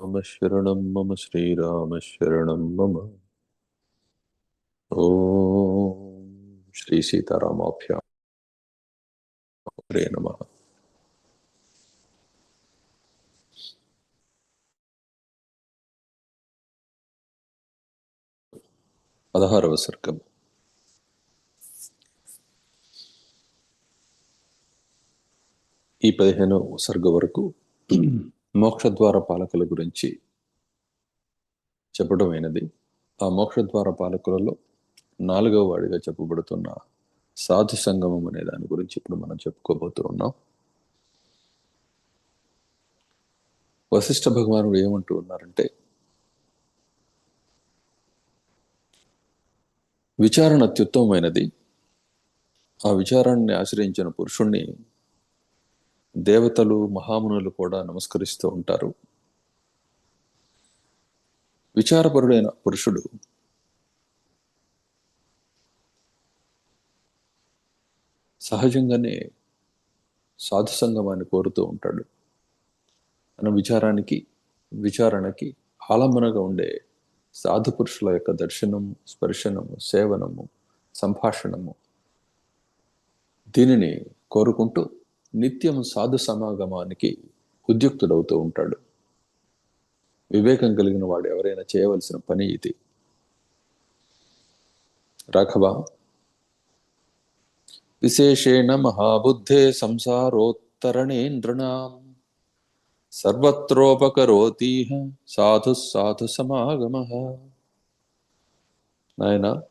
मम शरणं मम श्रीरामशरणं मम ॐ श्री सीतारामाभ्यां हरे नमः పదహారవ సర్గం ఈ పదిహేను సర్గ వరకు మోక్షద్వార పాలకుల గురించి చెప్పడమైనది ఆ మోక్షద్వార పాలకులలో నాలుగవ వాడిగా చెప్పబడుతున్న సాధు సంగమం అనే దాని గురించి ఇప్పుడు మనం చెప్పుకోబోతూ ఉన్నాం. వశిష్ఠ భగవానుడు ఏమంటూ ఉన్నారంటే విచారణ అత్యుత్తమమైనది. ఆ విచారాన్ని ఆశ్రయించిన పురుషుణ్ణి దేవతలు మహామునులు కూడా నమస్కరిస్తూ ఉంటారు. విచారపరుడైన పురుషుడు సహజంగానే సాధు సంగమాన్ని కోరుతూ ఉంటాడు. మన విచారానికి విచారణకి ఆలంబనగా ఉండే సాధు పురుషుల యొక్క దర్శనము స్పర్శనము సేవనము సంభాషణము దీనిని కోరుకుంటూ నిత్యం సాధు సమాగమానికి ఉద్యుక్తుడవుతూ ఉంటాడు. వివేకం కలిగిన వాడు ఎవరైనా చేయవలసిన పని ఇది. రాఘవ విశేషేణ మహాబుద్ధే సంసారోత్తరణేంద్రణాం. సర్వత్రోపకరోతీహ సాధు సాధు సమాగమ. నాయన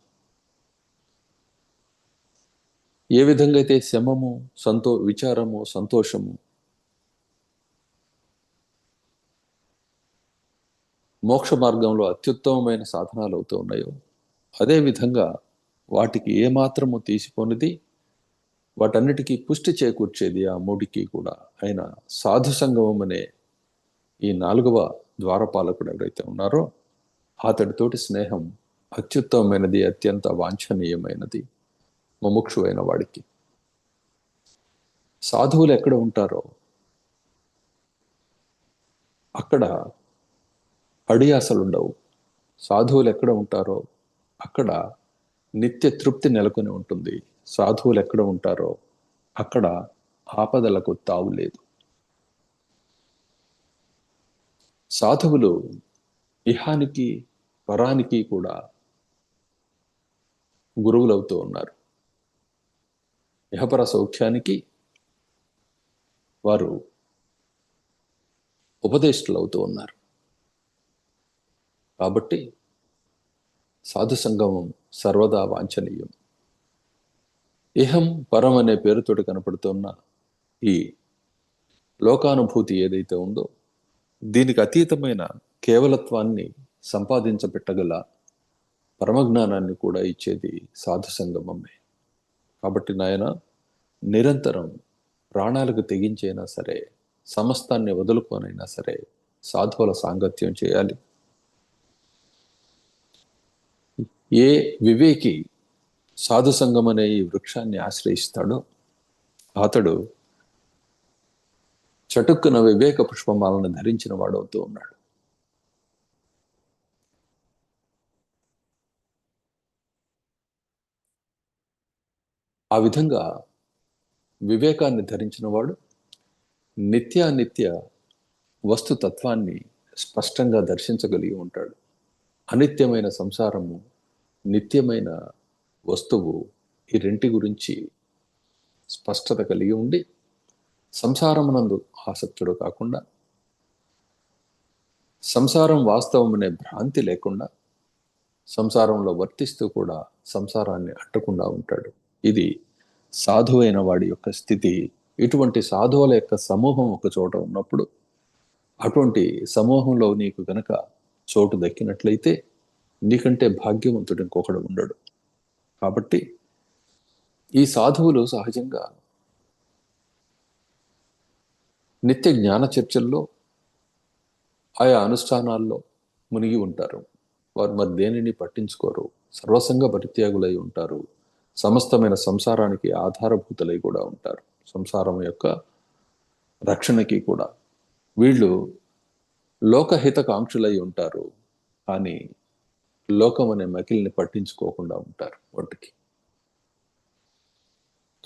ఏ విధంగా అయితే శమము సంతో విచారము సంతోషము మోక్ష మార్గంలో అత్యుత్తమమైన సాధనాలు అవుతూ ఉన్నాయో అదే విధంగా వాటికి ఏమాత్రము తీసిపోనిది వాటన్నిటికీ పుష్టి చేకూర్చేది ఆ మూడికి కూడా ఆయన సాధు సంగమం అనే ఈ నాలుగవ ద్వారపాలకుడు ఎవరైతే ఉన్నారో అతడితోటి స్నేహం అత్యుత్తమమైనది అత్యంత వాంఛనీయమైనది. ముముక్షువైన వాడికి సాధువులు ఎక్కడ ఉంటారో? అక్కడ అడియాసలు ఉండవు సాధువులు ఎక్కడ ఉంటారో? అక్కడ నిత్య తృప్తి నెలకొని ఉంటుంది. సాధువులు ఎక్కడ ఉంటారో? అక్కడ ఆపదలకు తావు లేదు. సాధువులు ఇహానికి పరానికి కూడా గురువులవుతూ ఉన్నారు. ఇహపర సౌఖ్యానికి వారు ఉపదేశులు అవుతూ ఉన్నారు. కాబట్టి సాధు సంగమం సర్వదా వాంఛనీయం. ఇహం పరం అనే పేరుతోటి కనపడుతున్న ఈ లోకానుభూతి ఏదైతే ఉందో దీనికి అతీతమైన కేవలత్వాన్ని సంపాదించబెట్టగల పరమజ్ఞానాన్ని కూడా ఇచ్చేది సాధు సంగమమే కాబట్టి నాయన నిరంతరం ప్రాణాలకు తెగించైనా సరే సమస్తాన్ని వదులుకోనైనా సరే సాధువుల సాంగత్యం చేయాలి. ఏ వివేకి సాధు సంఘం అనే ఈ వృక్షాన్ని ఆశ్రయిస్తాడో అతడు చటుక్కున వివేక పుష్పమాలను ధరించిన వాడవుతూ ఉన్నాడు. ఆ విధంగా వివేకాన్ని ధరించిన వాడు నిత్యానిత్య వస్తుతత్వాన్ని స్పష్టంగా దర్శించగలిగి ఉంటాడు. అనిత్యమైన సంసారము నిత్యమైన వస్తువు ఈ రెంటి గురించి స్పష్టత కలిగి ఉండి సంసారమునందు ఆసక్తుడు కాకుండా సంసారం వాస్తవం అనే భ్రాంతి లేకుండా సంసారంలో వర్తిస్తూ కూడా సంసారాన్ని అట్టకుండా ఉంటాడు. ఇది సాధువైన వాడి యొక్క స్థితి ఇటువంటి సాధువుల యొక్క సమూహం ఒక చోట ఉన్నప్పుడు అటువంటి సమూహంలో నీకు గనక చోటు దక్కినట్లయితే నీకంటే భాగ్యవంతుడు ఇంకొకడు ఉండడు. కాబట్టి ఈ సాధువులు సహజంగా నిత్య జ్ఞాన చర్చల్లో ఆయా అనుష్ఠానాల్లో మునిగి ఉంటారు. వారు మరి దేనిని పట్టించుకోరు? సర్వసంగ పరిత్యాగులై ఉంటారు. సమస్తమైన సంసారానికి ఆధారభూతులై కూడా ఉంటారు. సంసారం యొక్క రక్షణకి కూడా. వీళ్ళు లోకహితకాంక్షలై ఉంటారు. కానీ లోకం అనే మకిలిని పట్టించుకోకుండా ఉంటారు వాటికి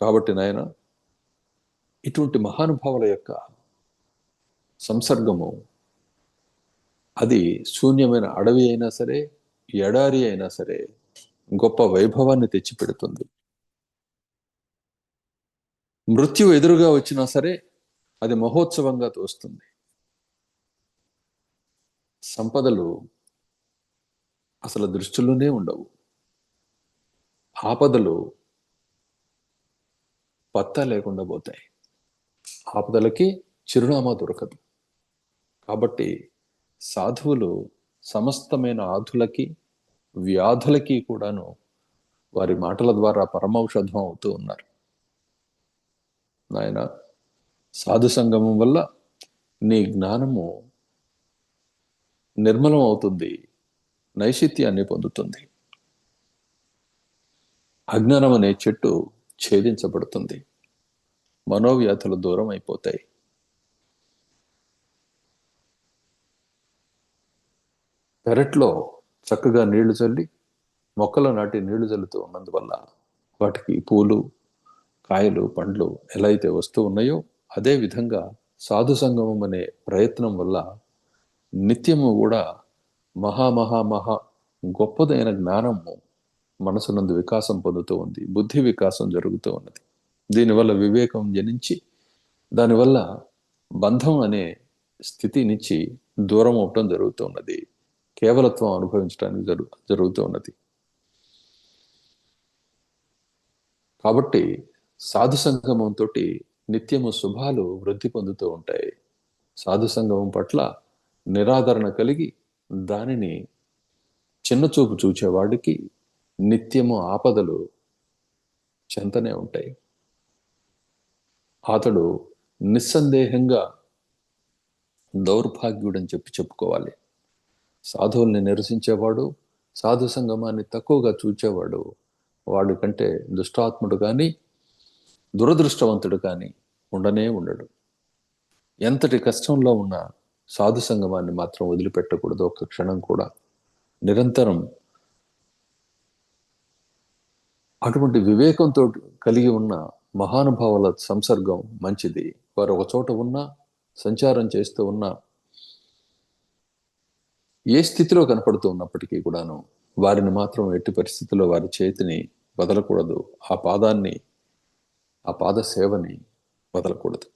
కాబట్టి నాయన ఇటువంటి మహానుభావుల యొక్క సంసర్గము అది శూన్యమైన అడవి అయినా సరే ఎడారి అయినా సరే గొప్ప వైభవాన్ని తెచ్చిపెడుతుంది. మృత్యు ఎదురుగా వచ్చినా సరే అది మహోత్సవంగా తోస్తుంది. సంపదలు అసలు దృష్టిలోనే ఉండవు. ఆపదలు పత్తా లేకుండా పోతాయి. ఆపదలకి చిరునామా దొరకదు. కాబట్టి సాధువులు సమస్తమైన ఆధులకి వ్యాధులకి కూడాను వారి మాటల ద్వారా పరమౌషధం అవుతూ ఉన్నారు. నాయన సాధు సంగమం వల్ల నీ జ్ఞానము నిర్మలం అవుతుంది నైశిత్యాన్ని పొందుతుంది. అజ్ఞానం అనే చెట్టు ఛేదించబడుతుంది. మనోవ్యాధులు దూరం అయిపోతాయి. పెరట్లో చక్కగా నీళ్ళు చల్లి మొక్కలు నాటి నీళ్ళు చల్లుతూ ఉన్నందువల్ల వాటికి పూలు కాయలు పండ్లు ఎలా అయితే వస్తూ ఉన్నాయో అదే విధంగా సాధు సంగమం అనే ప్రయత్నం వల్ల నిత్యము కూడా మహా మహా మహా గొప్పదైన జ్ఞానము మనసునందు వికాసం పొందుతూ ఉంది. బుద్ధి వికాసం జరుగుతూ ఉన్నది. దీనివల్ల వివేకం జనించి దానివల్ల బంధం అనే స్థితినిచ్చి దూరం అవటం జరుగుతూ ఉన్నది. కేవలత్వం అనుభవించడానికి జరు జరుగుతూ ఉన్నది. కాబట్టి సాధు సంగమంతో నిత్యము శుభాలు వృద్ధి పొందుతూ ఉంటాయి. సాధు సంగమం పట్ల నిరాదరణ కలిగి దానిని చిన్నచూపు చూచేవాడికి నిత్యము ఆపదలు చెంతనే ఉంటాయి. అతడు నిస్సందేహంగా దౌర్భాగ్యుడని చెప్పి చెప్పుకోవాలి. సాధువుల్ని నిరసించేవాడు సాధు సంగమాన్ని తక్కువగా చూచేవాడు వాడు కంటే దుష్టాత్ముడు కానీ దురదృష్టవంతుడు కానీ ఉండనే ఉండడు. ఎంతటి కష్టంలో ఉన్న సాధు సంగమాన్ని మాత్రం వదిలిపెట్టకూడదు. ఒక్క క్షణం కూడా నిరంతరం అటువంటి వివేకంతో కలిగి ఉన్న మహానుభావుల సంసర్గం మంచిది. వారు ఒక చోట ఉన్నా సంచారం చేస్తూ ఉన్నా ఏ స్థితిలో కనపడుతూ ఉన్నప్పటికీ కూడాను వారిని మాత్రం ఎట్టి పరిస్థితుల్లో వారి చేతిని వదలకూడదు. ఆ పాదాన్ని ఆ పాద సేవని వదలకూడదు.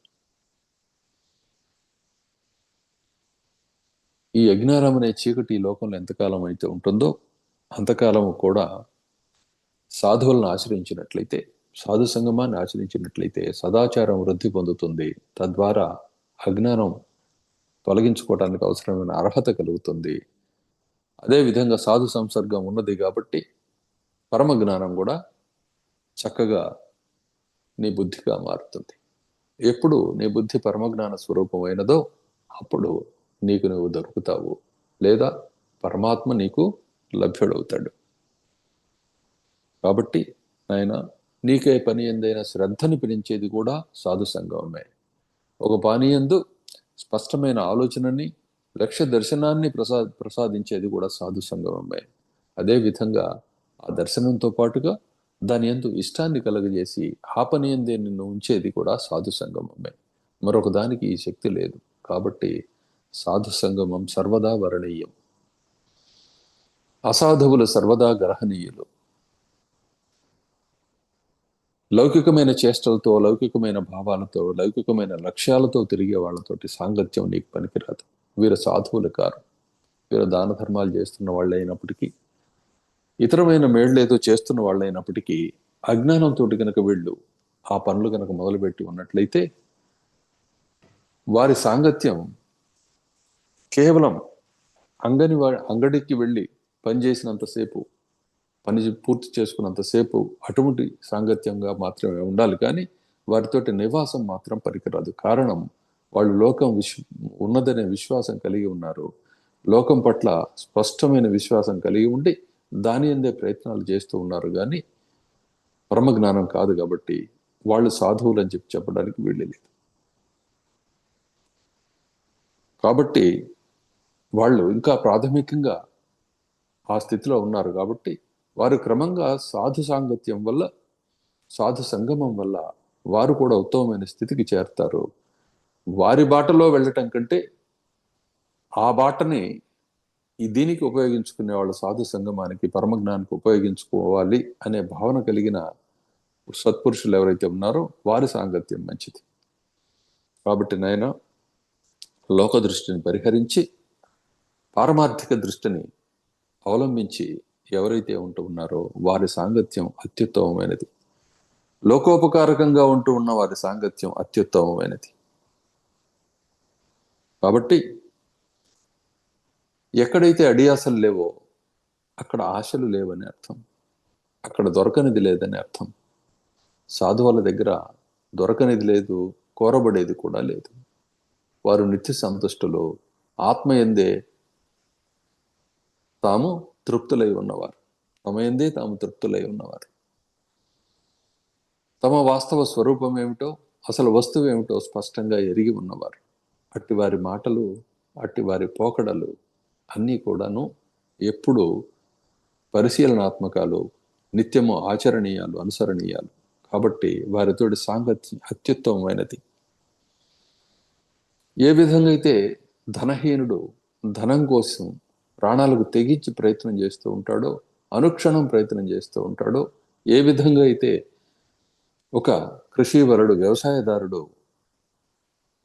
ఈ అజ్ఞానం అనే చీకటి ఈ లోకంలో ఎంతకాలం అయితే ఉంటుందో అంతకాలం కూడా సాధువులను ఆశ్రయించినట్లయితే సాధు సంగమాన్ని ఆచరించినట్లయితే సదాచారం వృద్ధి పొందుతుంది. తద్వారా అజ్ఞానం తొలగించుకోవడానికి అవసరమైన అర్హత కలుగుతుంది. అదేవిధంగా సాధు సంసర్గం ఉన్నది కాబట్టి పరమ జ్ఞానం కూడా చక్కగా నీ బుద్ధిగా మారుతుంది. ఎప్పుడు నీ బుద్ధి పరమజ్ఞాన స్వరూపమైనదో అప్పుడు నీకు నువ్వు దొరుకుతావు లేదా పరమాత్మ నీకు లభ్యుడవుతాడు. కాబట్టి నాయన నీకే పని ఎందైనా శ్రద్ధని పిలించేది కూడా సాధు సంగమమే ఒక పానీయందు స్పష్టమైన ఆలోచనని లక్ష్య దర్శనాన్ని ప్రసా ప్రసాదించేది కూడా సాధు సంగమమే. అదేవిధంగా ఆ దర్శనంతో పాటుగా దాని ఎందు ఇష్టాన్ని కలగజేసి హాపనీయందే నిన్ను ఉంచేది కూడా సాధు సంగమమే. మరొక దానికి ఈ శక్తి లేదు. కాబట్టి సాధు సంగమం సర్వదా వరణీయం. అసాధువులు సర్వదా గ్రహణీయులు. లౌకికమైన చేష్టలతో లౌకికమైన భావాలతో లౌకికమైన లక్ష్యాలతో తిరిగే వాళ్ళతోటి సాంగత్యం నీకు పనికిరాదు. వీరు సాధువులు కారు. వీరు దాన ధర్మాలు చేస్తున్న వాళ్ళు అయినప్పటికీ ఇతరమైన మేళ్ళేదో చేస్తున్న వాళ్ళు అయినప్పటికీ అజ్ఞానంతో కనుక వీళ్ళు ఆ పనులు కనుక మొదలుపెట్టి ఉన్నట్లయితే వారి సాంగత్యం కేవలం అంగని వా అంగడికి వెళ్ళి పనిచేసినంతసేపు పని పూర్తి చేసుకున్నంతసేపు అటువంటి సాంగత్యంగా మాత్రమే ఉండాలి. కానీ వారితోటి నివాసం మాత్రం పనికిరాదు కారణం వాళ్ళు లోకం విశ్వ ఉన్నదనే విశ్వాసం కలిగి ఉన్నారు. లోకం పట్ల స్పష్టమైన విశ్వాసం కలిగి ఉండి దాని అందే ప్రయత్నాలు చేస్తూ ఉన్నారు. కానీ పరమజ్ఞానం కాదు కాబట్టి వాళ్ళు సాధువులు అని చెప్పి చెప్పడానికి వీళ్ళు లేదు. కాబట్టి వాళ్ళు ఇంకా ప్రాథమికంగా ఆ స్థితిలో ఉన్నారు కాబట్టి వారు క్రమంగా సాధు సాంగత్యం వల్ల సాధు సంగమం వల్ల వారు కూడా ఉత్తమమైన స్థితికి చేరుతారు. వారి బాటలో వెళ్ళటం కంటే ఆ బాటని ఈ దీనికి ఉపయోగించుకునే వాళ్ళు సాధు సంగమానికి పరమజ్ఞానికి ఉపయోగించుకోవాలి అనే భావన కలిగిన సత్పురుషులు ఎవరైతే ఉన్నారో వారి సాంగత్యం మంచిది. కాబట్టి నాయన లోక దృష్టిని పరిహరించి పారమార్థిక దృష్టిని అవలంబించి ఎవరైతే ఉంటూ ఉన్నారో వారి సాంగత్యం అత్యుత్తమమైనది. లోకోపకారకంగా ఉంటూ ఉన్న వారి సాంగత్యం అత్యుత్తమమైనది. కాబట్టి ఎక్కడైతే అడియాసలు లేవో అక్కడ ఆశలు లేవని అర్థం. అక్కడ దొరకనిది లేదని అర్థం. సాధువుల దగ్గర దొరకనిది లేదు కోరబడేది కూడా లేదు. వారు నిత్య సంతుష్టులు ఆత్మ ఎందే తాము తృప్తులై ఉన్నవారు. తమ తాము తృప్తులై ఉన్నవారు. తమ వాస్తవ స్వరూపం ఏమిటో అసలు వస్తువు ఏమిటో స్పష్టంగా ఎరిగి ఉన్నవారు. అట్టి వారి మాటలు అట్టి వారి పోకడలు అన్నీ కూడాను ఎప్పుడు పరిశీలనాత్మకాలు నిత్యము ఆచరణీయాలు అనుసరణీయాలు. కాబట్టి వారితోటి సాంగత్యం అత్యుత్తమమైనది. ఏ విధంగా అయితే ధనహీనుడు ధనం కోసం ప్రాణాలకు తెగించి ప్రయత్నం చేస్తూ ఉంటాడో అనుక్షణం ప్రయత్నం చేస్తూ ఉంటాడో ఏ విధంగా అయితే ఒక కృషివరుడు వ్యవసాయదారుడు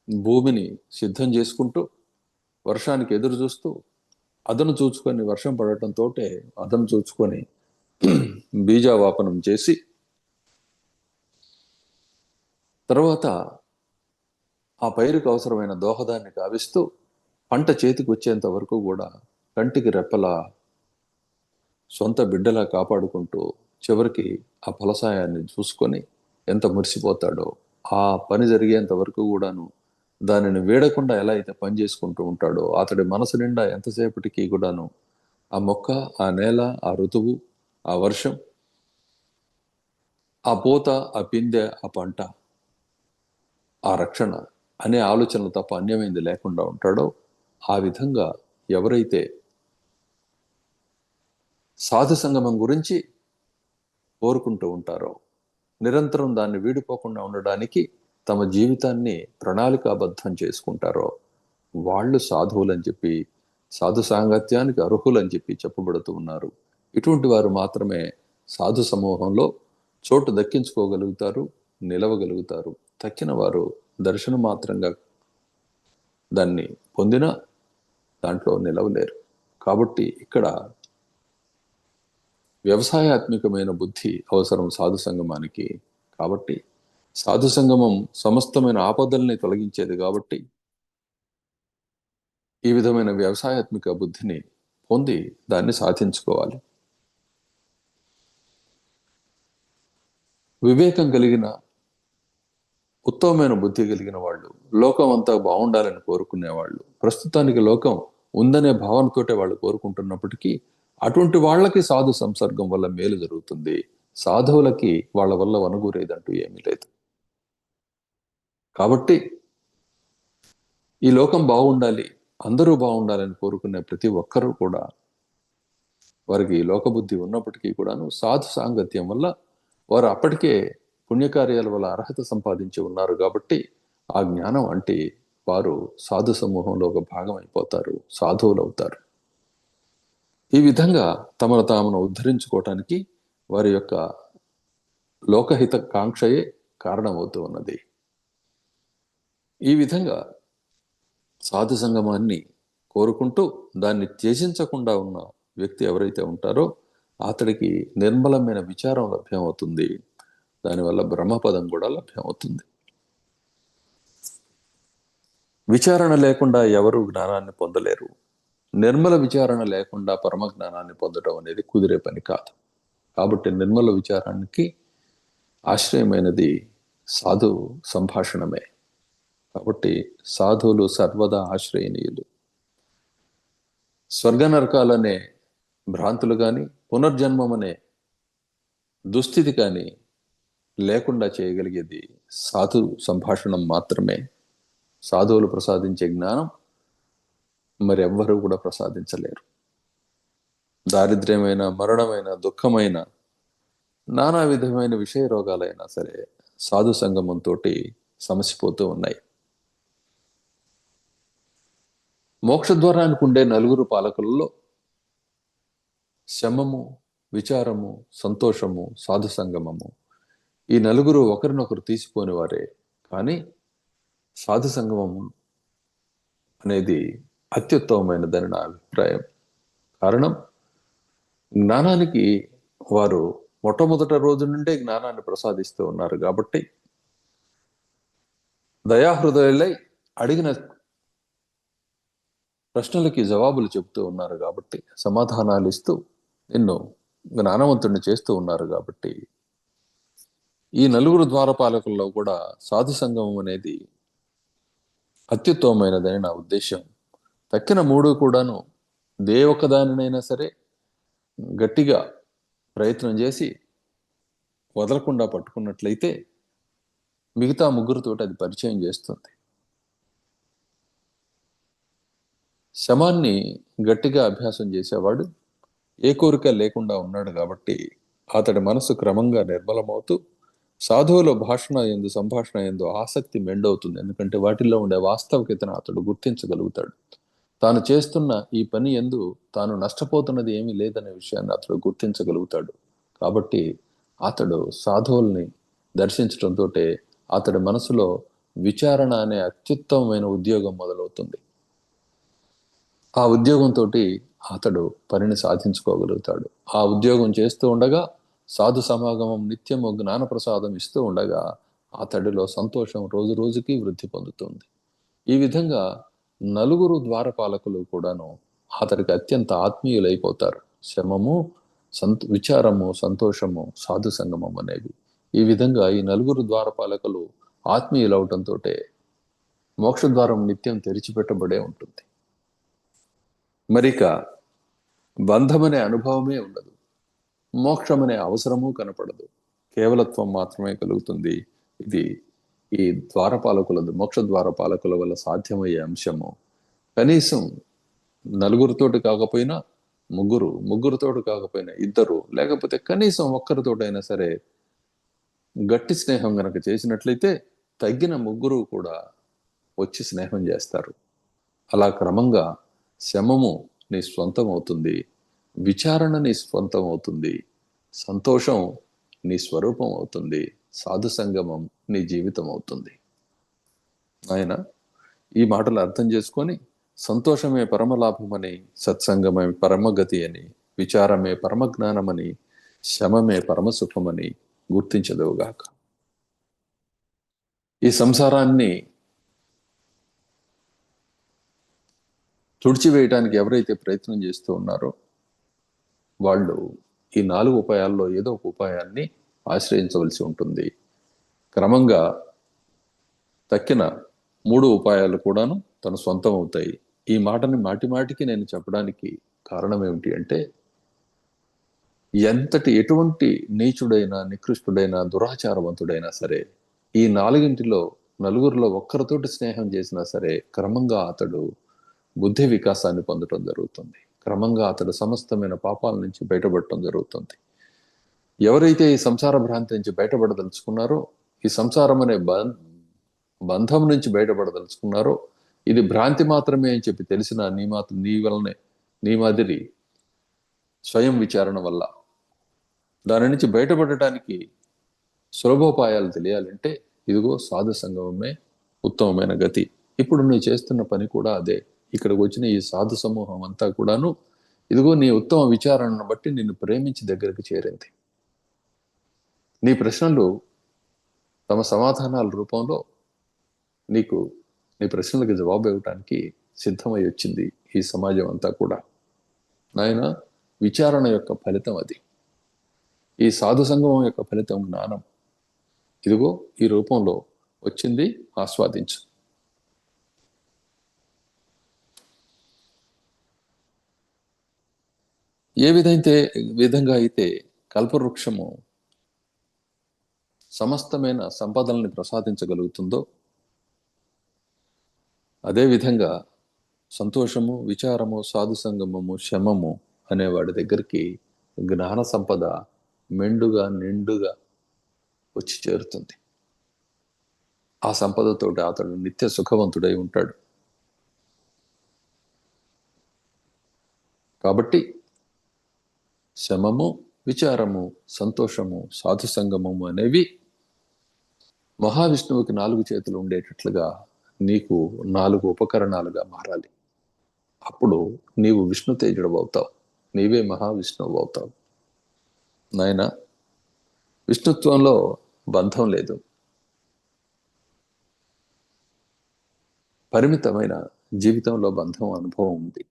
భూమిని సిద్ధం చేసుకుంటూ వర్షానికి ఎదురు చూస్తూ అదను చూచుకొని వర్షం పడటంతో అదను చూచుకొని బీజావాపనం చేసి తర్వాత ఆ పైరుకు అవసరమైన దోహదాన్ని కావిస్తూ పంట చేతికి వచ్చేంత వరకు కూడా కంటికి రెప్పలా సొంత బిడ్డలా కాపాడుకుంటూ చివరికి ఆ ఫలసాయాన్ని చూసుకొని ఎంత మురిసిపోతాడో ఆ పని జరిగేంత వరకు కూడాను దానిని వేడకుండా ఎలా అయితే పని చేసుకుంటూ ఉంటాడో అతడి మనసు నిండా ఎంతసేపటికి కూడాను ఆ మొక్క ఆ నేల ఆ ఋతువు ఆ వర్షం ఆ పూత ఆ పిందె ఆ పంట ఆ రక్షణ అనే ఆలోచనలు తప్ప అన్యమైంది లేకుండా ఉంటాడో ఆ విధంగా ఎవరైతే సాధు సంగమం గురించి కోరుకుంటూ ఉంటారో. నిరంతరం దాన్ని వీడిపోకుండా ఉండడానికి తమ జీవితాన్ని ప్రణాళికాబద్ధం చేసుకుంటారో వాళ్ళు సాధువులని చెప్పి సాధు సాంగత్యానికి అర్హులని చెప్పి చెప్పబడుతూ ఉన్నారు. ఇటువంటి వారు మాత్రమే సాధు సమూహంలో చోటు దక్కించుకోగలుగుతారు నిలవగలుగుతారు. తక్కిన వారు దర్శనం మాత్రంగా దాన్ని పొందిన దాంట్లో నిలవలేరు. కాబట్టి ఇక్కడ వ్యవసాయాత్మికమైన బుద్ధి అవసరం సాధు సంగమానికి. కాబట్టి సాధు సంగమం సమస్తమైన ఆపదల్ని తొలగించేది కాబట్టి ఈ విధమైన వ్యవసాయాత్మిక బుద్ధిని పొంది దాన్ని సాధించుకోవాలి. వివేకం కలిగిన ఉత్తమమైన బుద్ధి కలిగిన వాళ్ళు లోకం అంతా బాగుండాలని కోరుకునేవాళ్ళు ప్రస్తుతానికి లోకం ఉందనే భావనతోటే వాళ్ళు కోరుకుంటున్నప్పటికీ అటువంటి వాళ్ళకి సాధు సంసర్గం వల్ల మేలు జరుగుతుంది. సాధువులకి వాళ్ళ వల్ల వనగూరేదంటూ ఏమీ లేదు. కాబట్టి ఈ లోకం బాగుండాలి అందరూ బాగుండాలని కోరుకునే ప్రతి ఒక్కరూ కూడా వారికి లోకబుద్ధి ఉన్నప్పటికీ కూడాను సాధు సాంగత్యం వల్ల వారు అప్పటికే పుణ్యకార్యాల వల్ల అర్హత సంపాదించి ఉన్నారు కాబట్టి ఆ జ్ఞానం అంటే వారు సాధు సమూహంలో ఒక భాగం అయిపోతారు సాధువులు అవుతారు ఈ విధంగా తమను తామును ఉద్ధరించుకోవటానికి వారి యొక్క లోకహిత కాంక్షయే కారణమవుతూ ఉన్నది. ఈ విధంగా సాధు సంగమాన్ని కోరుకుంటూ దాన్ని త్యజించకుండా ఉన్న వ్యక్తి ఎవరైతే ఉంటారో అతడికి నిర్మలమైన విచారం లభ్యమవుతుంది. దానివల్ల బ్రహ్మపదం కూడా లభ్యమవుతుంది. విచారణ లేకుండా ఎవరు జ్ఞానాన్ని పొందలేరు. నిర్మల విచారణ లేకుండా పరమజ్ఞానాన్ని పొందడం అనేది కుదిరే పని కాదు. కాబట్టి నిర్మల విచారానికి ఆశ్రయమైనది సాధు సంభాషణమే. కాబట్టి సాధువులు సర్వదా ఆశ్రయనీయులు. స్వర్గ నరకాలనే భ్రాంతులు కానీ పునర్జన్మం అనే దుస్థితి కానీ లేకుండా చేయగలిగేది సాధు సంభాషణం మాత్రమే. సాధువులు ప్రసాదించే జ్ఞానం మరి ఎవ్వరూ కూడా ప్రసాదించలేరు. దారిద్ర్యమైన మరణమైన దుఃఖమైన నానా విధమైన విషయ రోగాలైనా సరే సాధు సంగమంతో సమసిపోతూ ఉన్నాయి. మోక్ష ద్వారానికి ఉండే నలుగురు పాలకులలో శమము విచారము సంతోషము సాధు సంగమము ఈ నలుగురు ఒకరినొకరు తీసిపోని వారే కానీ సాధు సంగమము అనేది అత్యుత్తమమైనదని నా అభిప్రాయం. కారణం జ్ఞానానికి వారు మొట్టమొదట రోజు నుండే జ్ఞానాన్ని ప్రసాదిస్తూ ఉన్నారు కాబట్టి దయాహృదయులై అడిగిన ప్రశ్నలకి జవాబులు చెబుతూ ఉన్నారు కాబట్టి సమాధానాలు ఇస్తూ నిన్ను జ్ఞానవంతుడిని చేస్తూ ఉన్నారు కాబట్టి ఈ నలుగురు ద్వారపాలకుల్లో కూడా సాధు సంగమం అనేది అత్యుత్తమమైనదని నా ఉద్దేశం తక్కిన మూడు కూడాను దే ఒక్కదానినైనా సరే గట్టిగా ప్రయత్నం చేసి వదలకుండా పట్టుకున్నట్లయితే మిగతా ముగ్గురితోటి అది పరిచయం చేస్తుంది. శమాన్ని గట్టిగా అభ్యాసం చేసేవాడు ఏ కోరిక లేకుండా ఉన్నాడు కాబట్టి అతడి మనసు క్రమంగా నిర్మలమవుతూ సాధువుల భాషణ ఎందు సంభాషణ ఎందు ఆసక్తి మెండవుతుంది. ఎందుకంటే వాటిల్లో ఉండే వాస్తవికతను అతడు గుర్తించగలుగుతాడు. తాను చేస్తున్న ఈ పని ఎందు తాను నష్టపోతున్నది ఏమీ లేదనే విషయాన్ని అతడు గుర్తించగలుగుతాడు. కాబట్టి అతడు సాధువుల్ని దర్శించడంతో అతడి మనసులో విచారణ అనే అత్యుత్తమమైన ఉద్యోగం మొదలవుతుంది. ఆ ఉద్యోగంతో అతడు పనిని సాధించుకోగలుగుతాడు. ఆ ఉద్యోగం చేస్తూ ఉండగా సాధు సమాగమం నిత్యము జ్ఞాన ప్రసాదం ఇస్తూ ఉండగా అతడిలో సంతోషం రోజు రోజుకి వృద్ధి పొందుతుంది. ఈ విధంగా నలుగురు ద్వారపాలకులు కూడాను అతడికి అత్యంత ఆత్మీయులైపోతారు. శమము సంత విచారము సంతోషము సాధు సంగమం అనేది. ఈ విధంగా ఈ నలుగురు ద్వారపాలకులు ఆత్మీయులవటంతో మోక్ష ద్వారం నిత్యం తెరిచిపెట్టబడే ఉంటుంది. మరిక బంధమనే అనుభవమే ఉండదు. మోక్షమనే అవసరము కనపడదు. కేవలత్వం మాత్రమే కలుగుతుంది. ఇది ఈ ద్వారపాలకుల మోక్ష ద్వారపాలకుల వల్ల సాధ్యమయ్యే అంశము కనీసం నలుగురితోటి కాకపోయినా ముగ్గురు ముగ్గురితోటి కాకపోయినా ఇద్దరు లేకపోతే కనీసం ఒక్కరితోటైనా సరే గట్టి స్నేహం గనక చేసినట్లయితే తగ్గిన ముగ్గురు కూడా వచ్చి స్నేహం చేస్తారు. అలా క్రమంగా శమము నీ స్వంతం అవుతుంది విచారణ నీ స్వంతం అవుతుంది సంతోషం నీ స్వరూపం అవుతుంది సాధు సంగమం నీ జీవితం అవుతుంది. ఆయన ఈ మాటలు అర్థం చేసుకొని సంతోషమే పరమలాభమని సత్సంగమే పరమగతి అని విచారమే పరమజ్ఞానమని శమమే పరమసుఖమని గుర్తించదువుగాక ఈ సంసారాన్ని తుడిచివేయటానికి ఎవరైతే ప్రయత్నం చేస్తూ ఉన్నారో వాళ్ళు ఈ నాలుగు ఉపాయాల్లో ఏదో ఒక ఉపాయాన్ని ఆశ్రయించవలసి ఉంటుంది. క్రమంగా తక్కిన మూడు ఉపాయాలు కూడాను తన సొంతం అవుతాయి. ఈ మాటని మాటి మాటికి నేను చెప్పడానికి కారణం ఏమిటి అంటే ఎంతటి ఎటువంటి నీచుడైనా నికృష్టుడైనా దురాచారవంతుడైనా సరే ఈ నాలుగింటిలో నలుగురిలో ఒక్కరితోటి స్నేహం చేసినా సరే క్రమంగా అతడు బుద్ధి వికాసాన్ని పొందడం జరుగుతుంది. క్రమంగా అతడు సమస్తమైన పాపాల నుంచి బయటపడటం జరుగుతుంది. ఎవరైతే ఈ సంసార భ్రాంతి నుంచి బయటపడదలుచుకున్నారో ఈ సంసారం అనే బం- బంధం నుంచి బయటపడదలుచుకున్నారో ఇది భ్రాంతి మాత్రమే అని చెప్పి తెలిసిన నీ మాత్రం నీ వలనే నీ మాదిరి స్వయం విచారణ వల్ల. దాని నుంచి బయటపడటానికి సులభోపాయాలు తెలియాలంటే ఇదిగో సాధు సంగమమే ఉత్తమమైన గతి. ఇప్పుడు నువ్వు చేస్తున్న పని కూడా అదే. ఇక్కడికి వచ్చిన ఈ సాధు సమూహం అంతా కూడాను ఇదిగో నీ ఉత్తమ విచారణను బట్టి నిన్ను ప్రేమించి దగ్గరికి చేరింది. నీ ప్రశ్నలు తమ సమాధానాల రూపంలో నీకు నీ ప్రశ్నలకు జవాబు ఇవ్వటానికి సిద్ధమై వచ్చింది ఈ సమాజం అంతా కూడా. నాయన విచారణ యొక్క ఫలితం అది. ఈ సాధు సంగమం యొక్క ఫలితం జ్ఞానం. ఇదిగో ఈ రూపంలో వచ్చింది ఆస్వాదించు. ఏ విధైతే విధంగా అయితే కల్పవృక్షము సమస్తమైన సంపదల్ని ప్రసాదించగలుగుతుందో అదేవిధంగా సంతోషము విచారము సాధు సంగమము శమము అనే వాడి దగ్గరికి జ్ఞాన సంపద మెండుగా నిండుగా వచ్చి చేరుతుంది. ఆ సంపదతోటి అతడు నిత్య సుఖవంతుడై ఉంటాడు. కాబట్టి శమము విచారము సంతోషము సాధు సంగమము అనేవి మహావిష్ణువుకి నాలుగు చేతులు ఉండేటట్లుగా నీకు నాలుగు ఉపకరణాలుగా మారాలి. అప్పుడు నీవు విష్ణు తేజుడు అవుతావు. నీవే మహావిష్ణువు అవుతావు. నాయన విష్ణుత్వంలో బంధం లేదు. పరిమితమైన జీవితంలో బంధం అనుభవం ఉంది.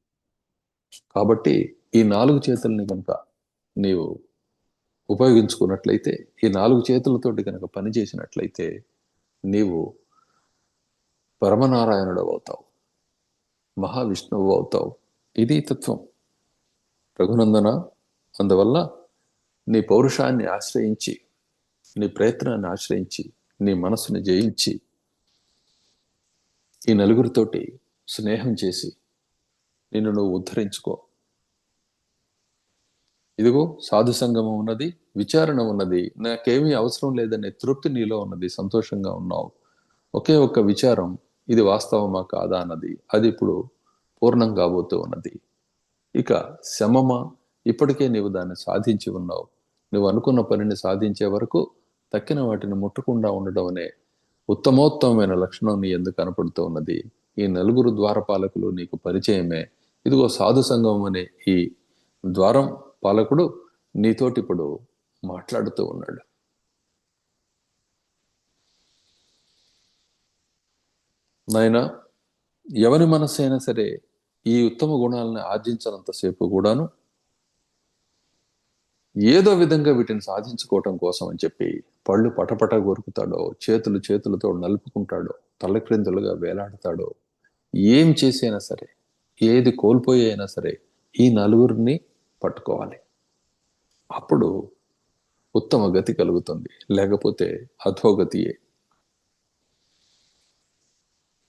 కాబట్టి ఈ నాలుగు చేతుల్ని కనుక నీవు ఉపయోగించుకున్నట్లయితే ఈ నాలుగు చేతులతోటి కనుక పని చేసినట్లయితే నీవు పరమనారాయణుడు అవుతావు మహావిష్ణువు అవుతావు. ఇది తత్వం. రఘునందన అందువల్ల నీ పౌరుషాన్ని ఆశ్రయించి నీ ప్రయత్నాన్ని ఆశ్రయించి నీ మనసుని జయించి ఈ నలుగురితోటి స్నేహం చేసి నిన్ను నువ్వు ఉద్ధరించుకో. ఇదిగో సాధు సంగమం ఉన్నది విచారణ ఉన్నది నాకేమీ అవసరం లేదనే తృప్తి నీలో ఉన్నది సంతోషంగా ఉన్నావు. ఒకే ఒక్క విచారం ఇది వాస్తవమా కాదా అన్నది అది ఇప్పుడు పూర్ణం కాబోతూ ఉన్నది. ఇక శమమా ఇప్పటికే నీవు దాన్ని సాధించి ఉన్నావు. నువ్వు అనుకున్న పనిని సాధించే వరకు తక్కిన వాటిని ముట్టకుండా ఉండడం అనే ఉత్తమోత్తమైన లక్షణం నీ ఎందుకు కనపడుతూ ఉన్నది. ఈ నలుగురు ద్వారపాలకులు నీకు పరిచయమే. ఇదిగో సాధు సంఘం అనే ఈ ద్వారం పాలకుడు నీతోటి ఇప్పుడు మాట్లాడుతూ ఉన్నాడు. నాయన ఎవరి మనస్సు అయినా సరే ఈ ఉత్తమ గుణాలను ఆర్జించినంతసేపు కూడాను ఏదో విధంగా వీటిని సాధించుకోవటం కోసం అని చెప్పి పళ్ళు పటపట కొరుకుతాడో చేతులు చేతులతో నలుపుకుంటాడో తలక్రిందులుగా వేలాడతాడో ఏం చేసైనా సరే ఏది కోల్పోయి అయినా సరే ఈ నలుగురిని పట్టుకోవాలి. అప్పుడు ఉత్తమ గతి కలుగుతుంది. లేకపోతే అధోగతియే.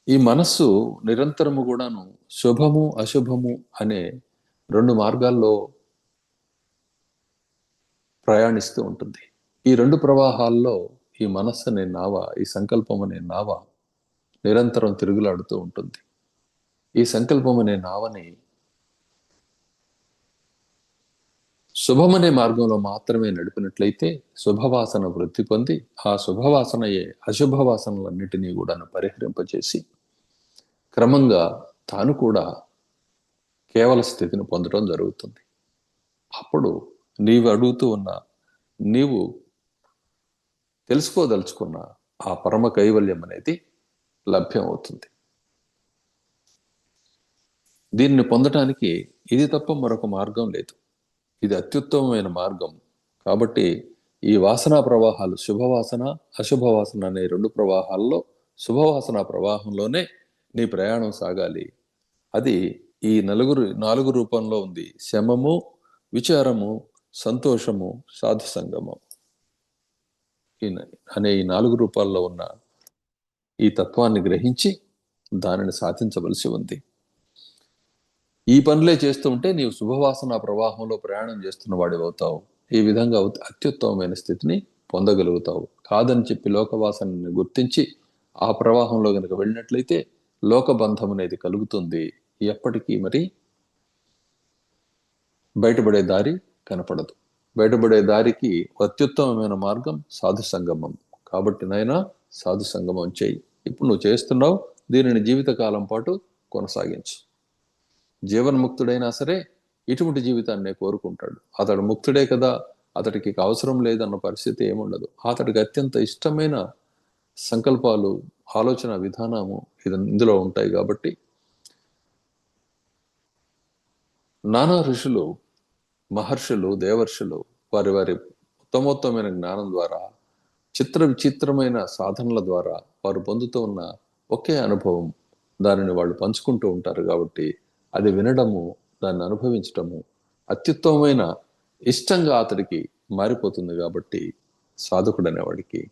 ఈ మనస్సు నిరంతరము కూడాను శుభము అశుభము అనే రెండు మార్గాల్లో ప్రయాణిస్తూ ఉంటుంది. ఈ రెండు ప్రవాహాల్లో ఈ మనస్సు అనే నావ ఈ సంకల్పం అనే నావ నిరంతరం తిరుగులాడుతూ ఉంటుంది. ఈ సంకల్పం అనే నావని శుభమనే మార్గంలో మాత్రమే నడిపినట్లయితే శుభవాసన వృద్ధి పొంది ఆ శుభవాసనయే అశుభవాసనలన్నిటినీ కూడా పరిహరింపచేసి క్రమంగా తాను కూడా కేవల స్థితిని పొందడం జరుగుతుంది. అప్పుడు నీవు అడుగుతూ ఉన్న నీవు తెలుసుకోదలుచుకున్న ఆ పరమ కైవల్యం అనేది లభ్యం అవుతుంది దీన్ని పొందటానికి ఇది తప్ప మరొక మార్గం లేదు. ఇది అత్యుత్తమమైన మార్గం. కాబట్టి ఈ వాసనా ప్రవాహాలు శుభవాసన అశుభవాసన అనే రెండు ప్రవాహాల్లో శుభవాసన ప్రవాహంలోనే నీ ప్రయాణం సాగాలి. అది ఈ నలుగురు నాలుగు రూపంలో ఉంది. శమము విచారము సంతోషము సాధు సంగమం. ఈ అనే ఈ నాలుగు రూపాల్లో ఉన్న ఈ తత్వాన్ని గ్రహించి దానిని సాధించవలసి ఉంది. ఈ పనులే చేస్తూ ఉంటే నీవు శుభవాసన ప్రవాహంలో ప్రయాణం చేస్తున్న వాడివి అవుతావు. ఈ విధంగా అత్యుత్తమమైన స్థితిని పొందగలుగుతావు. కాదని చెప్పి లోకవాసనని గుర్తించి ఆ ప్రవాహంలో కనుక వెళ్ళినట్లయితే లోకబంధం అనేది కలుగుతుంది. ఎప్పటికీ మరి బయటపడే దారి కనపడదు. బయటపడే దారికి అత్యుత్తమమైన మార్గం సాధు సంగమం. కాబట్టి నాయనా సాధు సంగమం చేయి. ఇప్పుడు నువ్వు చేస్తున్నావు దీనిని జీవితకాలం పాటు కొనసాగించు. జీవన్ముక్తుడైనా సరే ఇటువంటి జీవితాన్నే కోరుకుంటాడు. అతడు ముక్తుడే కదా అతడికి అవసరం లేదన్న పరిస్థితి ఏముండదు. అతడికి అత్యంత ఇష్టమైన సంకల్పాలు ఆలోచన విధానము ఇది ఇందులో ఉంటాయి కాబట్టి నానా ఋషులు మహర్షులు దేవర్షులు వారి వారి ఉత్తమోత్తమైన జ్ఞానం ద్వారా చిత్ర విచిత్రమైన సాధనల ద్వారా వారు పొందుతూ ఉన్న ఒకే అనుభవం దానిని వాళ్ళు పంచుకుంటూ ఉంటారు కాబట్టి అది వినడము దాన్ని అనుభవించటము అత్యుత్తమమైన ఇష్టంగా అతడికి మారిపోతుంది కాబట్టి సాధకుడు అనేవాడికి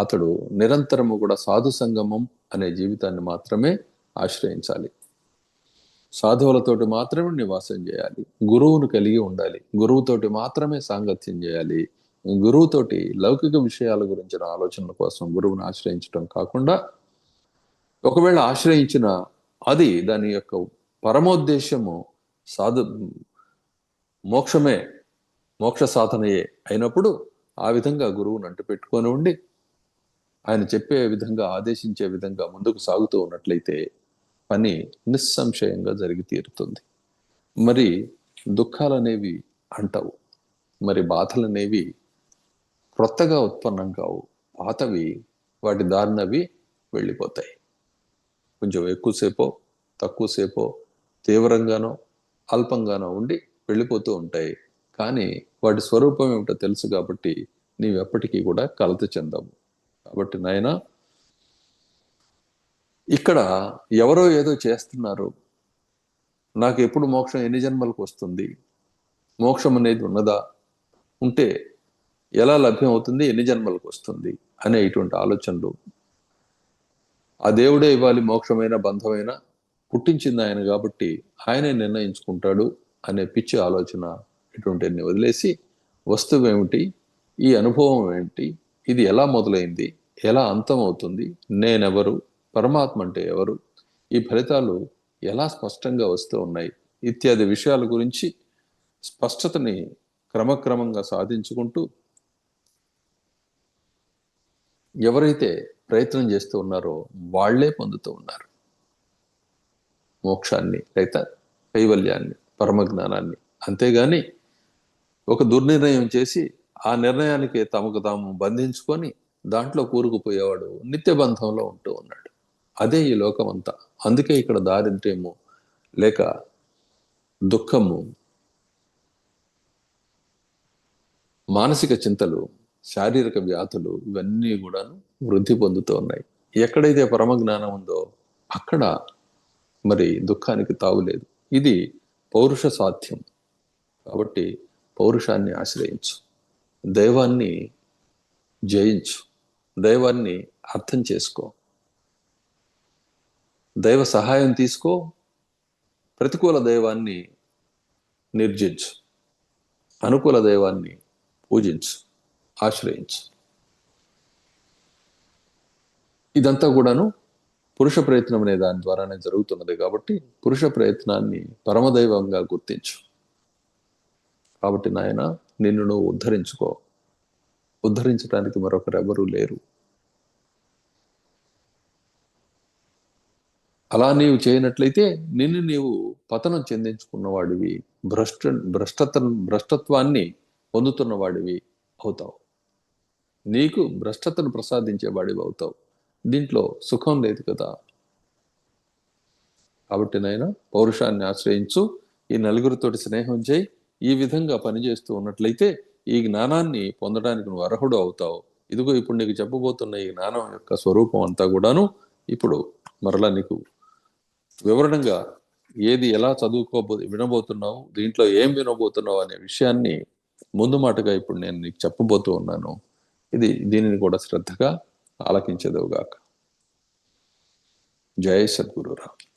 అతడు నిరంతరము కూడా సాధు సంగమం అనే జీవితాన్ని మాత్రమే ఆశ్రయించాలి. సాధువులతోటి మాత్రమే నివాసం చేయాలి. గురువును కలిగి ఉండాలి. గురువుతోటి మాత్రమే సాంగత్యం చేయాలి. గురువుతోటి లౌకిక విషయాల గురించిన ఆలోచనల కోసం గురువుని ఆశ్రయించడం కాకుండా ఒకవేళ ఆశ్రయించిన అది దాని యొక్క పరమోద్దేశము సాధు మోక్షమే మోక్ష సాధనయే అయినప్పుడు ఆ విధంగా గురువుని అంటు పెట్టుకొని ఉండి ఆయన చెప్పే విధంగా ఆదేశించే విధంగా ముందుకు సాగుతూ ఉన్నట్లయితే పని నిస్సంశయంగా జరిగి తీరుతుంది. మరి దుఃఖాలనేవి అంటవు. మరి బాధలనేవి క్రొత్తగా ఉత్పన్నం కావు. పాతవి వాటి దారినవి వెళ్ళిపోతాయి. కొంచెం ఎక్కువసేపో తక్కువసేపో తీవ్రంగానో అల్పంగానో ఉండి వెళ్ళిపోతూ ఉంటాయి. కానీ వాటి స్వరూపం ఏమిటో తెలుసు కాబట్టి నీవెప్పటికీ కూడా కలత చెందావు. కాబట్టి నాయన ఇక్కడ ఎవరో ఏదో చేస్తున్నారు. నాకు ఎప్పుడు మోక్షం ఎన్ని జన్మలకు వస్తుంది? మోక్షం అనేది ఉన్నదా? ఉంటే ఎలా లభ్యం అవుతుంది? ఎన్ని జన్మలకు వస్తుంది? అనే ఇటువంటి ఆలోచనలు. ఆ దేవుడే ఇవ్వాలి మోక్షమైన బంధమైన పుట్టించింది ఆయన కాబట్టి ఆయనే నిర్ణయించుకుంటాడు అనే పిచ్చి ఆలోచన ఇటువంటిని వదిలేసి వస్తువు ఏమిటి? ఈ అనుభవం ఏంటి? ఇది ఎలా మొదలైంది? ఎలా అంతం అవుతుంది నేనెవరు? పరమాత్మ అంటే ఎవరు? ఈ ఫలితాలు ఎలా స్పష్టంగా వస్తూ ఉన్నాయి? ఇత్యాది విషయాల గురించి స్పష్టతని క్రమక్రమంగా సాధించుకుంటూ ఎవరైతే ప్రయత్నం చేస్తూ ఉన్నారో వాళ్ళే పొందుతూ ఉన్నారు. మోక్షాన్ని లేదా కైవల్యాన్ని పరమజ్ఞానాన్ని. అంతేగాని ఒక దుర్నిర్ణయం చేసి ఆ నిర్ణయానికి తమకు తాము బంధించుకొని దాంట్లో కూరుకుపోయేవాడు నిత్య బంధంలో ఉంటూ ఉన్నాడు. అదే ఈ లోకం అంతా అందుకే ఇక్కడ దారిద్ర్యము లేక దుఃఖము మానసిక చింతలు శారీరక వ్యాధులు ఇవన్నీ కూడాను వృద్ధి పొందుతూ ఉన్నాయి. ఎక్కడైతే పరమ జ్ఞానం ఉందో అక్కడ మరి దుఃఖానికి తావులేదు ఇది పౌరుష సాధ్యం. కాబట్టి పౌరుషాన్ని ఆశ్రయించు. దైవాన్ని జయించు. దైవాన్ని అర్థం చేసుకో. దైవ సహాయం తీసుకో. ప్రతికూల దైవాన్ని నిర్జించు. అనుకూల దైవాన్ని పూజించు. ఆశ్రయించు. ఇదంతా కూడాను పురుష ప్రయత్నం అనే దాని ద్వారానే జరుగుతున్నది కాబట్టి పురుష ప్రయత్నాన్ని పరమదైవంగా గుర్తించు. కాబట్టి నాయన నిన్ను నువ్వు ఉద్ధరించుకో. ఉద్ధరించడానికి మరొకరెవరూ లేరు. అలా నీవు చేయనట్లయితే నిన్ను నీవు పతనం చెందించుకున్నవాడివి భ్రష్ట భ్రష్టత భ్రష్టత్వాన్ని పొందుతున్న వాడివి అవుతావు. నీకు భ్రష్టతను ప్రసాదించే వాడివి అవుతావు. దీంట్లో సుఖం లేదు కదా. కాబట్టి నాయన పౌరుషాన్ని ఆశ్రయించు ఈ నలుగురితోటి స్నేహం చేయి ఈ విధంగా పనిచేస్తూ ఉన్నట్లయితే ఈ జ్ఞానాన్ని పొందడానికి నువ్వు అర్హుడు అవుతావు. ఇదిగో ఇప్పుడు నీకు చెప్పబోతున్న ఈ జ్ఞానం యొక్క స్వరూపం అంతా కూడాను ఇప్పుడు మరలా నీకు వివరణంగా ఏది ఎలా చదువుకోబో వినబోతున్నావు దీంట్లో ఏం వినబోతున్నావు అనే విషయాన్ని ముందు మాటగా ఇప్పుడు నేను నీకు చెప్పబోతూ ఉన్నాను. ఇది దీనిని కూడా శ్రద్ధగా ఆలకించదువుగాక. జయ సద్గురురామ్.